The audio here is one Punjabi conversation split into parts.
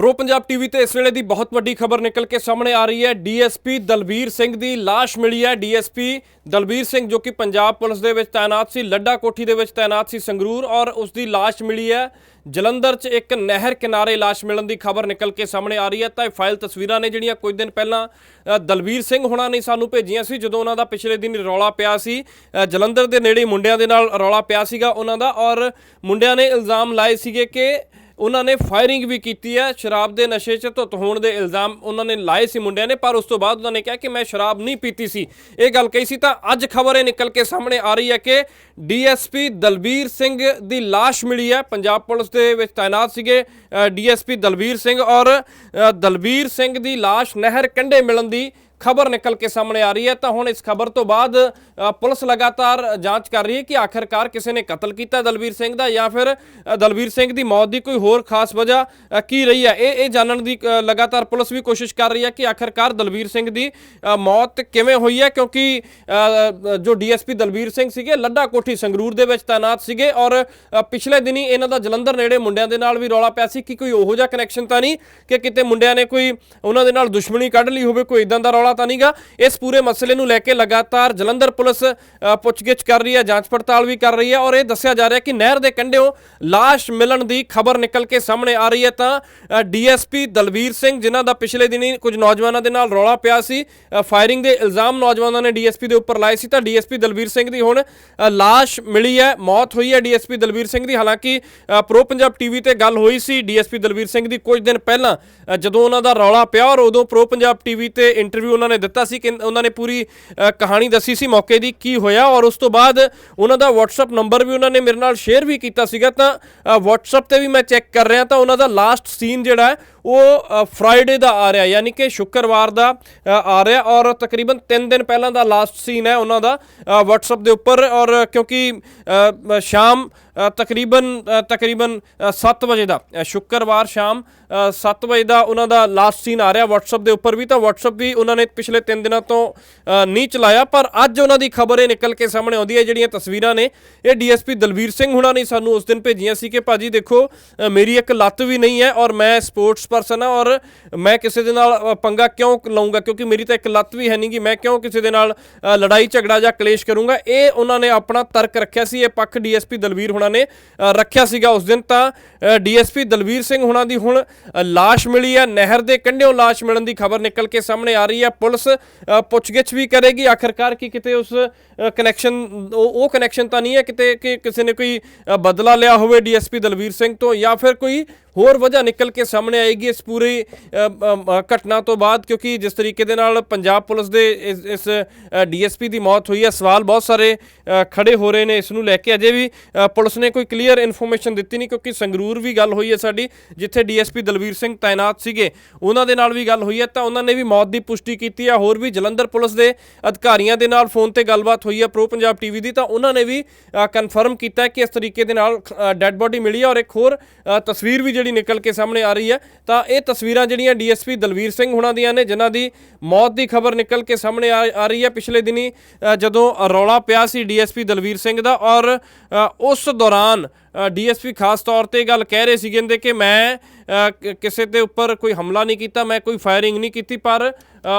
ਪ੍ਰੋ ਪੰਜਾਬ ਟੀਵੀ ਤੇ ਇਸ ਵੇਲੇ ਦੀ ਬਹੁਤ ਵੱਡੀ ਖਬਰ ਨਿਕਲ ਕੇ ਸਾਹਮਣੇ ਆ ਰਹੀ ਹੈ। ਡੀਐਸਪੀ ਦਲਬੀਰ ਸਿੰਘ ਦੀ ਲਾਸ਼ ਮਿਲੀ ਹੈ। ਡੀਐਸਪੀ ਦਲਬੀਰ ਸਿੰਘ ਜੋ ਕਿ ਪੰਜਾਬ ਪੁਲਿਸ ਦੇ ਵਿੱਚ ਤਾਇਨਾਤ ਸੀ ਲੱਡਾ ਕੋਠੀ ਦੇ ਵਿੱਚ ਤਾਇਨਾਤ ਸੀ ਸੰਗਰੂਰ ਔਰ ਉਸ ਦੀ ਲਾਸ਼ ਮਿਲੀ ਹੈ। ਜਲੰਧਰ 'ਚ ਇੱਕ ਨਹਿਰ ਕਿਨਾਰੇ ਲਾਸ਼ ਮਿਲਣ ਦੀ ਖਬਰ ਨਿਕਲ ਕੇ ਸਾਹਮਣੇ ਆ ਰਹੀ ਹੈ। ਤਾਂ ਇਹ ਫਾਈਲ ਤਸਵੀਰਾਂ ਨੇ ਜਿਹੜੀਆਂ ਕੁਝ ਦਿਨ ਪਹਿਲਾਂ ਅ, ਦਲਬੀਰ ਸਿੰਘ ਹੁਣਾਂ ਨੇ ਸਾਨੂੰ ਭੇਜੀਆਂ ਸੀ ਜਦੋਂ ਉਹਨਾਂ ਦਾ ਪਿਛਲੇ ਦਿਨ ਰੌਲਾ ਪਿਆ ਸੀ। ਜਲੰਧਰ ਦੇ ਨੇੜੇ ਮੁੰਡਿਆਂ ਦੇ ਨਾਲ ਰੌਲਾ ਪਿਆ ਸੀਗਾ ਉਹਨਾਂ ਦਾ ਔਰ ਮੁੰਡਿਆਂ ਨੇ ਇਲਜ਼ਾਮ ਲਾਏ ਸੀਗੇ ਕਿ ਉਹਨਾਂ ਨੇ ਫਾਇਰਿੰਗ ਵੀ ਕੀਤੀ ਹੈ। ਸ਼ਰਾਬ ਦੇ ਨਸ਼ੇ 'ਚ ਧੁੱਤ ਹੋਣ ਦੇ ਇਲਜ਼ਾਮ ਉਹਨਾਂ ਨੇ ਲਾਏ ਸੀ ਮੁੰਡਿਆਂ ਨੇ, ਪਰ ਉਸ ਤੋਂ ਬਾਅਦ ਉਹਨਾਂ ਨੇ ਕਿਹਾ ਕਿ ਮੈਂ ਸ਼ਰਾਬ ਨਹੀਂ ਪੀਤੀ ਸੀ। ਇਹ ਗੱਲ ਕਹੀ ਸੀ ਤਾਂ ਅੱਜ ਖਬਰ ਇਹ ਨਿਕਲ ਕੇ ਸਾਹਮਣੇ ਆ ਰਹੀ ਹੈ ਕਿ ਡੀਐਸਪੀ ਦਲਬੀਰ ਸਿੰਘ ਦੀ ਲਾਸ਼ ਮਿਲੀ ਹੈ। ਪੰਜਾਬ ਪੁਲਿਸ ਦੇ ਵਿੱਚ ਤਾਇਨਾਤ ਸੀਗੇ ਡੀਐਸਪੀ ਦਲਬੀਰ ਸਿੰਘ ਔਰ ਦਲਬੀਰ ਸਿੰਘ ਦੀ ਲਾਸ਼ ਨਹਿਰ ਕੰਢੇ ਮਿਲਣ ਦੀ ਖਬਰ ਨਿਕਲ ਕੇ ਸਾਹਮਣੇ ਆ ਰਹੀ ਹੈ ਤਾਂ ਹੁਣ ਇਸ ਖਬਰ ਤੋਂ ਬਾਅਦ ਪੁਲਿਸ ਲਗਾਤਾਰ ਜਾਂਚ ਕਰ ਰਹੀ ਹੈ ਕਿ ਆਖਰਕਾਰ ਕਿਸੇ ਨੇ ਕਤਲ ਕੀਤਾ ਦਲਬੀਰ ਸਿੰਘ ਦਾ ਜਾਂ ਫਿਰ ਅ, ਦਲਬੀਰ ਸਿੰਘ ਦੀ ਮੌਤ ਦੀ ਕੋਈ ਹੋਰ ਖਾਸ ਵਜ੍ਹਾ ਕੀ ਰਹੀ ਹੈ? ਇਹ ਇਹ ਜਾਣਨ ਦੀ ਲਗਾਤਾਰ ਪੁਲਿਸ ਵੀ ਕੋਸ਼ਿਸ਼ ਕਰ ਰਹੀ ਹੈ ਕਿ ਆਖਰਕਾਰ ਦਲਬੀਰ ਸਿੰਘ ਦੀ ਮੌਤ ਕਿਵੇਂ ਹੋਈ ਹੈ ਕਿਉਂਕਿ ਅ, ਜੋ ਡੀਐਸਪੀ ਦਲਬੀਰ ਸਿੰਘ ਸੀਗੇ ਲੱਡਾ ਕੋਠੀ ਸੰਗਰੂਰ ਦੇ ਵਿੱਚ ਤਾਇਨਾਤ ਸੀਗੇ ਔਰ ਪਿਛਲੇ ਦਿਨੀ ਇਹਨਾਂ ਦਾ ਜਲੰਧਰ ਨੇੜੇ ਮੁੰਡਿਆਂ ਦੇ ਨਾਲ ਵੀ ਰੌਲਾ ਪਿਆ ਸੀ ਕਿ ਕੋਈ ਉਹੋ ਜਿਹਾ ਕਨੈਕਸ਼ਨ ਤਾਂ ਨਹੀਂ ਕਿ ਕਿਤੇ ਮੁੰਡਿਆਂ ਨੇ ਕੋਈ ਉਹਨਾਂ ਦੇ ਨਾਲ ਦੁਸ਼ਮਣੀ ਕੱਢ ਲਈ ਹੋਵੇ ਕੋਈ ਇਦਾਂ ਦਾ ਰੌਲਾ ਤਾਂ ਨਹੀਂਗਾ। ਇਸ ਪੂਰੇ ਮਸਲੇ ਨੂੰ ਲੈ ਕੇ ਲਗਾਤਾਰ ਜਲੰਧਰ ਪੁਲਿਸ ਪੁੱਛਗਿੱਛ ਕਰ ਰਹੀ ਹੈ ਜਾਂਚ ਪੜਤਾਲ ਵੀ ਕਰ ਰਹੀ ਹੈ ਔਰ ਇਹ ਦੱਸਿਆ ਜਾ ਰਿਹਾ ਕਿ ਨਹਿਰ ਦੇ ਕੰਢਿਓਂ ਲਾਸ਼ ਮਿਲਣ ਦੀ ਖਬਰ ਨਿਕਲ ਕੇ ਸਾਹਮਣੇ ਆ ਰਹੀ ਹੈ ਤਾਂ ਡੀਐਸਪੀ ਦਲਵੀਰ ਸਿੰਘ ਜਿਨ੍ਹਾਂ ਦਾ ਪਿਛਲੇ ਦਿਨੀ ਕੁਝ ਨੌਜਵਾਨਾਂ ਦੇ ਨਾਲ ਰੌਲਾ ਪਿਆ ਸੀ ਫਾਇਰਿੰਗ ਦੇ ਇਲਜ਼ਾਮ ਨੌਜਵਾਨਾਂ ਨੇ ਡੀਐਸਪੀ ਦੇ ਉੱਪਰ ਲਾਏ ਸੀ ਤਾਂ ਡੀਐਸਪੀ ਦਲਵੀਰ ਸਿੰਘ ਦੀ ਹੁਣ ਅ, ਲਾਸ਼ ਮਿਲੀ ਹੈ ਮੌਤ ਹੋਈ ਹੈ। ਡੀਐਸਪੀ ਦਲਵੀਰ ਸਿੰਘ ਦੀ ਹਾਲਾਂਕਿ ਪ੍ਰੋ ਪੰਜਾਬ ਟੀਵੀ ਤੇ ਗੱਲ ਹੋਈ ਸੀ। ਡੀਐਸਪੀ ਦਲਵੀਰ ਸਿੰਘ ਦੀ ਕੁਝ ਦਿਨ ਪਹਿਲਾਂ ਜਦੋਂ ਉਹਨਾਂ ਦਾ ਰੌਲਾ ਪਿਆ ਔਰ ਉਦੋਂ ਪ੍ਰੋ ਪੰਜਾਬ ਟੀਵੀ ਤੇ ਇੰਟਰਵਿਊ ਉਹਨਾਂ ਨੇ ਦਿੱਤਾ ਸੀ ਕਿ ਉਹਨਾਂ ਨੇ ਪੂਰੀ ਕਹਾਣੀ ਦੱਸੀ ਸੀ ਮੌਕੇ ਦੀ ਕੀ ਹੋਇਆ ਔਰ ਉਸ ਤੋਂ ਬਾਅਦ ਉਹਨਾਂ ਦਾ WhatsApp ਨੰਬਰ ਵੀ ਉਹਨਾਂ ਨੇ ਮੇਰੇ ਨਾਲ ਸ਼ੇਅਰ ਵੀ ਕੀਤਾ ਸੀਗਾ ਤਾਂ ਅ, WhatsApp ਤੇ ਵੀ ਮੈਂ ਚੈੱਕ ਕਰ ਰਿਹਾ ਤਾਂ ਉਹਨਾਂ ਦਾ ਲਾਸਟ ਸੀਨ ਜਿਹੜਾ ਹੈ ਉਹ ਫਰਾਈਡੇ ਦਾ ਆ ਰਿਹਾ ਯਾਨੀ ਕਿ ਸ਼ੁੱਕਰਵਾਰ ਦਾ ਆ ਰਿਹਾ ਔਰ ਤਕਰੀਬਨ 3 ਦਿਨ ਪਹਿਲਾਂ ਦਾ ਲਾਸਟ ਸੀਨ ਹੈ ਉਹਨਾਂ ਦਾ ਅ, WhatsApp ਦੇ ਉੱਪਰ ਔਰ ਕਿਉਂਕਿ ਸ਼ਾਮ ਤਕਰੀਬਨ ਤਕਰੀਬਨ 7 ਵਜੇ ਦਾ ਸ਼ੁੱਕਰਵਾਰ ਸ਼ਾਮ 7 ਵਜੇ ਦਾ ਉਹਨਾਂ ਦਾ ਲਾਸਟ ਸੀਨ ਆ ਰਿਹਾ WhatsApp ਦੇ ਉੱਪਰ ਵੀ ਤਾਂ WhatsApp ਵੀ ਉਹਨਾਂ ਨੇ ਪਿਛਲੇ 3 ਦਿਨਾਂ ਤੋਂ ਨਹੀਂ ਚਲਾਇਆ ਪਰ ਅੱਜ ਉਹਨਾਂ ਦੀ ਖਬਰ ਇਹ ਨਿਕਲ ਕੇ ਸਾਹਮਣੇ ਆਉਂਦੀ ਹੈ ਜਿਹੜੀਆਂ ਤਸਵੀਰਾਂ ਨੇ ਇਹ ਡੀਐਸਪੀ ਦਲਵੀਰ ਸਿੰਘ ਹੁਣਾਂ ਨੇ ਸਾਨੂੰ ਉਸ ਦਿਨ ਭੇਜੀਆਂ ਸੀ ਕਿ ਭਾਜੀ ਦੇਖੋ ਮੇਰੀ ਇੱਕ ਲੱਤ ਵੀ ਨਹੀਂ ਹੈ ਔਰ ਮੈਂ ਸਪੋਰਟਸ ਪਰਸਨ ਆ ਔਰ ਮੈਂ ਕਿਸੇ ਦੇ ਨਾਲ ਪੰਗਾ ਕਿਉਂ ਲਵਾਂਗਾ ਕਿਉਂਕਿ ਮੇਰੀ ਤਾਂ ਇੱਕ ਲੱਤ ਵੀ ਹੈ ਨਹੀਂਗੀ ਮੈਂ ਕਿਉਂ ਕਿਸੇ ਦੇ ਨਾਲ ਲੜਾਈ ਝਗੜਾ ਜਾਂ ਕਲੇਸ਼ ਕਰੂੰਗਾ? ਇਹ ਉਹਨਾਂ ਨੇ ਆਪਣਾ ਤਰਕ ਰੱਖਿਆ ਸੀ। ਇਹ ਪੱਖ ਡੀਐਸਪੀ ਦਲਵੀਰ ਹੁਣਾਂ ਨੇ ਰੱਖਿਆ ਸੀਗਾ ਉਸ ਦਿਨ ਤਾਂ। ਡੀਐਸਪੀ ਦਲਵੀਰ ਸਿੰਘ ਹੁਣਾਂ ਦੀ ਹੁਣ ਅ, ਲਾਸ਼ ਮਿਲੀ ਹੈ ਨਹਿਰ ਦੇ ਕੰਢਿਓਂ ਲਾਸ਼ ਮਿਲਣ ਦੀ ਖਬਰ ਨਿਕਲ ਕੇ ਸਾਹਮਣੇ ਆ ਰਹੀ ਹੈ ਪੁਲਿਸ ਪੁੱਛਗਿੱਛ ਵੀ ਕਰੇਗੀ। ਆਖਰਕਾਰ ਕਿ ਕਿਤੇ ਉਸ ਕਨੈਕਸ਼ਨ ਉਹ ਕਨੈਕਸ਼ਨ ਤਾਂ ਨਹੀਂ ਹੈ ਕਿਤੇ ਕਿ ਕਿਸੇ ਨੇ ਕੋਈ ਬਦਲਾ ਲਿਆ ਹੋਵੇ ਡੀਐਸਪੀ ਦਲਵੀਰ ਸਿੰਘ ਤੋਂ ਜਾਂ ਫਿਰ ਕੋਈ ਹੋਰ ਵਜ੍ਹਾ ਨਿਕਲ ਕੇ ਸਾਹਮਣੇ ਆਏਗੀ ਇਸ ਪੂਰੀ ਘਟਨਾ ਤੋਂ ਬਾਅਦ ਕਿਉਂਕਿ ਜਿਸ ਤਰੀਕੇ ਦੇ ਨਾਲ ਪੰਜਾਬ ਪੁਲਿਸ ਦੇ ਇਸ ਇਸ ਡੀਐਸਪੀ ਦੀ ਮੌਤ ਹੋਈ ਹੈ ਸਵਾਲ ਬਹੁਤ ਸਾਰੇ ਅ, ਖੜੇ ਹੋ ਰਹੇ ਨੇ ਇਸ ਨੂੰ ਲੈ ਕੇ। ਅਜੇ ਵੀ ਪੁਲਿਸ ਨੇ ਕੋਈ ਕਲੀਅਰ ਇਨਫੋਰਮੇਸ਼ਨ ਦਿੱਤੀ ਨਹੀਂ ਕਿਉਂਕਿ ਸੰਗਰੂਰ ਵੀ ਗੱਲ ਹੋਈ ਹੈ ਸਾਡੀ ਜਿੱਥੇ ਡੀਐਸਪੀ ਦਲਵੀਰ ਸਿੰਘ ਤਾਇਨਾਤ ਸੀਗੇ ਉਹਨਾਂ ਦੇ ਨਾਲ ਵੀ ਗੱਲ ਹੋਈ ਹੈ ਤਾਂ ਉਹਨਾਂ ਨੇ ਵੀ ਮੌਤ ਦੀ ਪੁਸ਼ਟੀ ਕੀਤੀ ਹੈ। ਹੋਰ ਵੀ ਜਲੰਧਰ ਪੁਲਿਸ ਦੇ ਅਧਿਕਾਰੀਆਂ ਦੇ ਨਾਲ ਫੋਨ ਤੇ ਗੱਲਬਾਤ ਹੋਈ ਹੈ ਪ੍ਰੋ ਪੰਜਾਬ ਟੀਵੀ ਦੀ ਤਾਂ ਉਹਨਾਂ ਨੇ ਵੀ ਕਨਫਰਮ ਕੀਤਾ ਕਿ ਇਸ ਤਰੀਕੇ ਦੇ ਨਾਲ ਡੈੱਡ ਬੋਡੀ ਮਿਲੀ ਹੈ ਔਰ ਇੱਕ ਹੋਰ ਤਸਵੀਰ ਵੀ ਜਿਹੜੀ ਨਿਕਲ ਕੇ ਸਾਹਮਣੇ ਆ ਰਹੀ ਹੈ, ਤਾਂ ਇਹ ਤਸਵੀਰਾਂ ਜਿਹੜੀਆਂ ਡੀਐਸਪੀ ਦਲਵੀਰ ਸਿੰਘ ਹੁਣਾਂ ਦੀਆਂ ਨੇ, ਜਿਨ੍ਹਾਂ ਦੀ ਮੌਤ ਦੀ ਖਬਰ ਨਿਕਲ ਕੇ ਸਾਹਮਣੇ ਆ ਆ ਰਹੀ ਹੈ। ਪਿਛਲੇ ਦਿਨੀ ਜਦੋਂ ਰੌਲਾ ਪਿਆ ਸੀ ਡੀਐਸਪੀ ਦਲਵੀਰ ਸਿੰਘ ਦਾ ਔਰ ਉਸ ਦੌਰਾਨ ਡੀਐਸਪੀ ਖਾਸ ਤੌਰ ਤੇ ਇਹ ਗੱਲ ਕਹਿ ਰਹੇ ਸੀ ਕਹਿੰਦੇ ਕਿ ਮੈਂ ਕਿਸੇ ਦੇ ਉੱਪਰ ਕੋਈ ਹਮਲਾ ਨਹੀਂ ਕੀਤਾ, ਮੈਂ ਕੋਈ ਫਾਇਰਿੰਗ ਨਹੀਂ ਕੀਤੀ, ਪਰ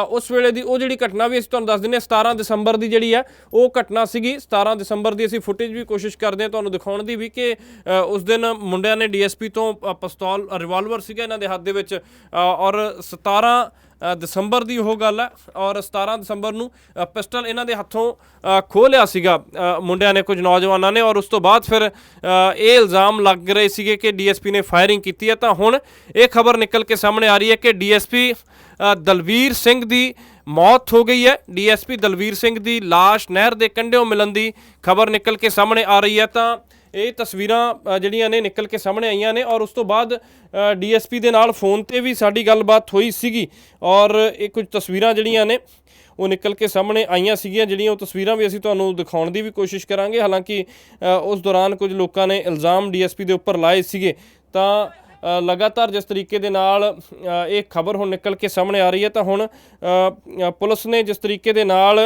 ਉਸ ਵੇਲੇ ਦੀ ਉਹ ਜਿਹੜੀ ਘਟਨਾ ਵੀ ਅਸੀਂ ਤੁਹਾਨੂੰ ਦੱਸ ਦਿੰਦੇ ਹਾਂ 17 ਦਸੰਬਰ ਦੀ ਜਿਹੜੀ ਹੈ ਉਹ ਘਟਨਾ ਸੀਗੀ। 17 ਦਸੰਬਰ ਦੀ ਅਸੀਂ ਫੁਟੇਜ ਵੀ ਕੋਸ਼ਿਸ਼ ਕਰਦੇ ਹਾਂ ਤੁਹਾਨੂੰ ਦਿਖਾਉਣ ਦੀ ਵੀ ਕਿ ਉਸ ਦਿਨ ਮੁੰਡਿਆਂ ਨੇ ਡੀਐਸਪੀ ਤੋਂ ਅ, ਪਿਸਤੌਲ ਰਿਵਾਲਵਰ ਸੀਗਾ ਇਹਨਾਂ ਦੇ ਹੱਥ ਦੇ ਵਿੱਚ। ਔਰ 17 ਦਸੰਬਰ ਦੀ ਉਹ ਗੱਲ ਹੈ ਔਰ 17 ਦਸੰਬਰ ਨੂੰ ਪਿਸਟਲ ਇਹਨਾਂ ਦੇ ਹੱਥੋਂ ਖੋਹ ਲਿਆ ਸੀਗਾ ਮੁੰਡਿਆਂ ਨੇ, ਕੁਝ ਨੌਜਵਾਨਾਂ ਨੇ ਔਰ ਉਸ ਤੋਂ ਬਾਅਦ ਫਿਰ ਇਹ ਇਲਜ਼ਾਮ ਲੱਗ ਰਹੇ ਸੀਗੇ ਕਿ ਡੀਐਸਪੀ ਨੇ ਫਾਇਰਿੰਗ ਕੀਤੀ ਹੈ। ਤਾਂ ਹੁਣ ਇਹ ਖਬਰ ਨਿਕਲ ਕੇ ਸਾਹਮਣੇ ਆ ਰਹੀ ਹੈ ਕਿ ਡੀਐਸਪੀ ਦਲਵੀਰ ਸਿੰਘ ਦੀ ਮੌਤ ਹੋ ਗਈ ਹੈ। ਡੀਐਸਪੀ ਦਲਵੀਰ ਸਿੰਘ ਦੀ ਲਾਸ਼ ਨਹਿਰ ਦੇ ਕੰਢਿਓਂ ਮਿਲਣ ਦੀ ਖਬਰ ਨਿਕਲ ਕੇ ਸਾਹਮਣੇ ਆ ਰਹੀ ਹੈ। ਤਾਂ ਇਹ ਤਸਵੀਰਾਂ ਜਿਹੜੀਆਂ ਨੇ ਨਿਕਲ ਕੇ ਸਾਹਮਣੇ ਆਈਆਂ ਨੇ ਔਰ ਉਸ ਤੋਂ ਬਾਅਦ ਡੀਐਸਪੀ ਦੇ ਨਾਲ ਫੋਨ ਤੇ ਵੀ ਸਾਡੀ ਗੱਲਬਾਤ ਹੋਈ ਸੀਗੀ ਔਰ ਇਹ ਕੁਝ ਤਸਵੀਰਾਂ ਜਿਹੜੀਆਂ ਨੇ, ਉਹ ਨਿਕਲ ਕੇ ਸਾਹਮਣੇ ਆਈਆਂ ਸੀਗੀਆਂ, ਜਿਹੜੀਆਂ ਉਹ ਤਸਵੀਰਾਂ ਵੀ ਅਸੀਂ ਤੁਹਾਨੂੰ ਦਿਖਾਉਣ ਦੀ ਵੀ ਕੋਸ਼ਿਸ਼ ਕਰਾਂਗੇ। ਹਾਲਾਂਕਿ ਉਸ ਦੌਰਾਨ ਕੁਝ ਲੋਕਾਂ ਨੇ ਇਲਜ਼ਾਮ ਡੀਐਸਪੀ ਦੇ ਉੱਪਰ ਲਾਏ ਸੀਗੇ। ਤਾਂ ਲਗਾਤਾਰ ਜਿਸ ਤਰੀਕੇ ਦੇ ਨਾਲ ਇਹ ਖਬਰ ਹੁਣ ਨਿਕਲ ਕੇ ਸਾਹਮਣੇ ਆ ਰਹੀ ਹੈ, ਤਾਂ ਹੁਣ ਪੁਲਿਸ ਨੇ ਜਿਸ ਤਰੀਕੇ ਦੇ ਨਾਲ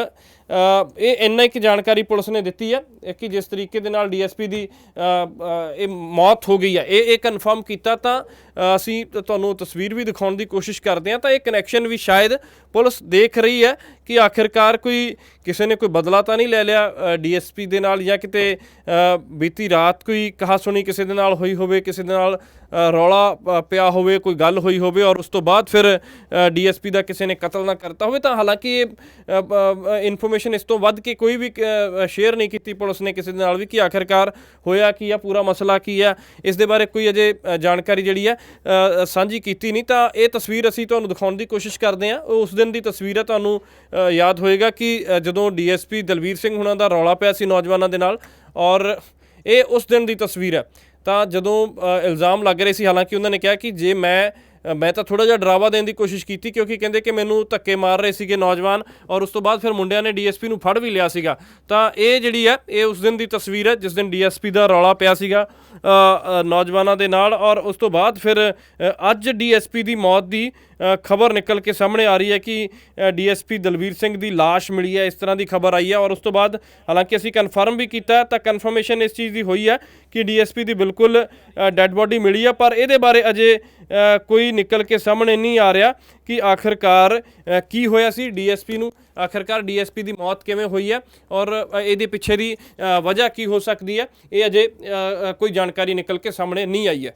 ਇਹ ਇੰਨਾ ਇੱਕ ਜਾਣਕਾਰੀ ਪੁਲਿਸ ਨੇ ਦਿੱਤੀ ਹੈ ਕਿ ਜਿਸ ਤਰੀਕੇ ਦੇ ਨਾਲ ਡੀਐਸਪੀ ਦੀ ਅ, ਅ, ਇਹ ਮੌਤ ਹੋ ਗਈ ਹੈ ਇਹ ਇਹ ਕਨਫਰਮ ਕੀਤਾ ਤਾਂ ਅਸੀਂ ਤੁਹਾਨੂੰ ਤਸਵੀਰ ਵੀ ਦਿਖਾਉਣ ਦੀ ਕੋਸ਼ਿਸ਼ ਕਰਦੇ ਹਾਂ ਤਾਂ ਇਹ ਕਨੈਕਸ਼ਨ ਵੀ ਸ਼ਾਇਦ ਪੁਲਿਸ ਦੇਖ ਰਹੀ ਹੈ ਕਿ ਆਖਿਰਕਾਰ ਕੋਈ ਕਿਸੇ ਨੇ ਕੋਈ ਬਦਲਾ ਤਾਂ ਨਹੀਂ ਲੈ ਲਿਆ ਡੀਐਸਪੀ ਦੇ ਨਾਲ ਜਾਂ ਕਿਤੇ ਬੀਤੀ ਰਾਤ ਕੋਈ ਕਹਾ ਸੁਣੀ ਕਿਸੇ ਦੇ ਨਾਲ ਹੋਈ ਹੋਵੇ ਕਿਸੇ ਦੇ ਨਾਲ ਰੌਲਾ ਪਿਆ ਹੋਵੇ ਕੋਈ ਗੱਲ ਹੋਈ ਹੋਵੇ ਔਰ ਉਸ ਤੋਂ ਬਾਅਦ ਫਿਰ ਡੀਐਸਪੀ ਦਾ ਕਿਸੇ ਨੇ ਕਤਲ ਨਾ ਕਰਤਾ ਹੋਵੇ ਤਾਂ ਹਾਲਾਂਕਿ ਇਹ ਇਨਫੋਰਮੇਸ਼ਨ ਇਸ ਤੋਂ ਵੱਧ ਕੇ ਕੋਈ ਵੀ ਸ਼ੇਅਰ ਨਹੀਂ ਕੀਤੀ ਪੁਲਿਸ ਨੇ ਕਿਸੇ ਦੇ ਨਾਲ ਵੀ ਕਿ ਆਖਿਰਕਾਰ ਹੋਇਆ ਕੀ ਆ ਪੂਰਾ ਮਸਲਾ ਕੀ ਆ ਇਸ ਦੇ ਬਾਰੇ ਕੋਈ ਅਜੇ ਜਾਣਕਾਰੀ ਜਿਹੜੀ ਹੈ ਸਾਂਝੀ ਕੀਤੀ ਨਹੀਂ। ਤਾਂ ਇਹ ਤਸਵੀਰ ਅਸੀਂ ਤੁਹਾਨੂੰ ਦਿਖਾਉਣ ਦੀ ਕੋਸ਼ਿਸ਼ ਕਰਦੇ ਹਾਂ। ਉਹ ਉਸ ਦਿਨ ਦੀ ਤਸਵੀਰ ਹੈ ਤੁਹਾਨੂੰ ਯਾਦ ਹੋਏਗਾ ਕਿ ਅ, ਜਦੋਂ ਡੀਐਸਪੀ ਦਲਵੀਰ ਸਿੰਘ ਹੁਣਾਂ ਦਾ ਰੌਲਾ ਪਿਆ ਸੀ ਨੌਜਵਾਨਾਂ ਦੇ ਨਾਲ ਔਰ ਇਹ ਉਸ ਦਿਨ ਦੀ ਤਸਵੀਰ ਹੈ ਤਾਂ ਜਦੋਂ ਇਲਜ਼ਾਮ ਲੱਗ ਰਹੇ ਸੀ ਹਾਲਾਂਕਿ ਉਹਨਾਂ ਨੇ ਕਿਹਾ ਕਿ ਜੇ ਮੈਂ ਮੈਂ ਤਾਂ ਥੋੜਾ ਜਿਹਾ ਡਰਾਵਾ ਦੇਣ ਦੀ ਕੋਸ਼ਿਸ਼ ਕੀਤੀ ਕਿਉਂਕਿ ਕਹਿੰਦੇ ਕਿ ਮੈਨੂੰ ਧੱਕੇ ਮਾਰ ਰਹੇ ਸੀਗੇ ਨੌਜਵਾਨ ਔਰ ਉਸ ਤੋਂ ਬਾਅਦ ਫਿਰ ਮੁੰਡਿਆਂ ਨੇ ਡੀਐਸਪੀ ਨੂੰ ਫੜ ਵੀ ਲਿਆ ਸੀਗਾ। ਤਾਂ ਇਹ ਜਿਹੜੀ ਹੈ ਇਹ ਉਸ ਦਿਨ ਦੀ ਤਸਵੀਰ ਹੈ ਜਿਸ ਦਿਨ ਡੀਐਸਪੀ ਦਾ ਰੌਲਾ ਪਿਆ ਸੀਗਾ ਨੌਜਵਾਨਾਂ ਦੇ ਨਾਲ ਔਰ ਉਸ ਤੋਂ ਬਾਅਦ ਫਿਰ ਅ, ਅੱਜ ਡੀਐਸਪੀ ਦੀ ਮੌਤ ਦੀ ਖਬਰ ਨਿਕਲ ਕੇ ਸਾਹਮਣੇ ਆ ਰਹੀ ਹੈ ਕਿ ਡੀਐਸਪੀ ਦਲਵੀਰ ਸਿੰਘ ਦੀ ਲਾਸ਼ ਮਿਲੀ ਹੈ ਇਸ ਤਰ੍ਹਾਂ ਦੀ ਖਬਰ ਆਈ ਹੈ ਔਰ ਉਸ ਤੋਂ ਬਾਅਦ ਹਾਲਾਂਕਿ ਅਸੀਂ ਕਨਫਰਮ ਵੀ ਕੀਤਾ ਤਾਂ ਕਨਫਰਮੇਸ਼ਨ ਇਸ ਚੀਜ਼ ਦੀ ਹੋਈ ਹੈ ਕਿ ਡੀਐਸਪੀ ਦੀ ਬਿਲਕੁਲ ਡੈੱਡ ਬੋਡੀ ਮਿਲੀ ਹੈ ਪਰ ਇਹਦੇ ਬਾਰੇ ਅਜੇ ਕੋਈ ਨਿਕਲ ਕੇ ਸਾਹਮਣੇ ਨਹੀਂ ਆ ਰਿਹਾ ਕਿ ਆਖਿਰਕਾਰ ਕੀ ਹੋਇਆ ਸੀ ਡੀਐਸਪੀ ਨੂੰ? ਆਖਿਰਕਾਰ ਡੀਐਸਪੀ ਦੀ ਮੌਤ ਕਿਵੇਂ ਹੋਈ ਹੈ? ਔਰ ਇਹਦੇ ਪਿੱਛੇ ਦੀ ਵਜ੍ਹਾ ਕੀ ਹੋ ਸਕਦੀ ਹੈ? ਇਹ ਅਜੇ ਕੋਈ ਜਾਣਕਾਰੀ ਨਿਕਲ ਕੇ ਸਾਹਮਣੇ ਨਹੀਂ ਆਈ ਹੈ।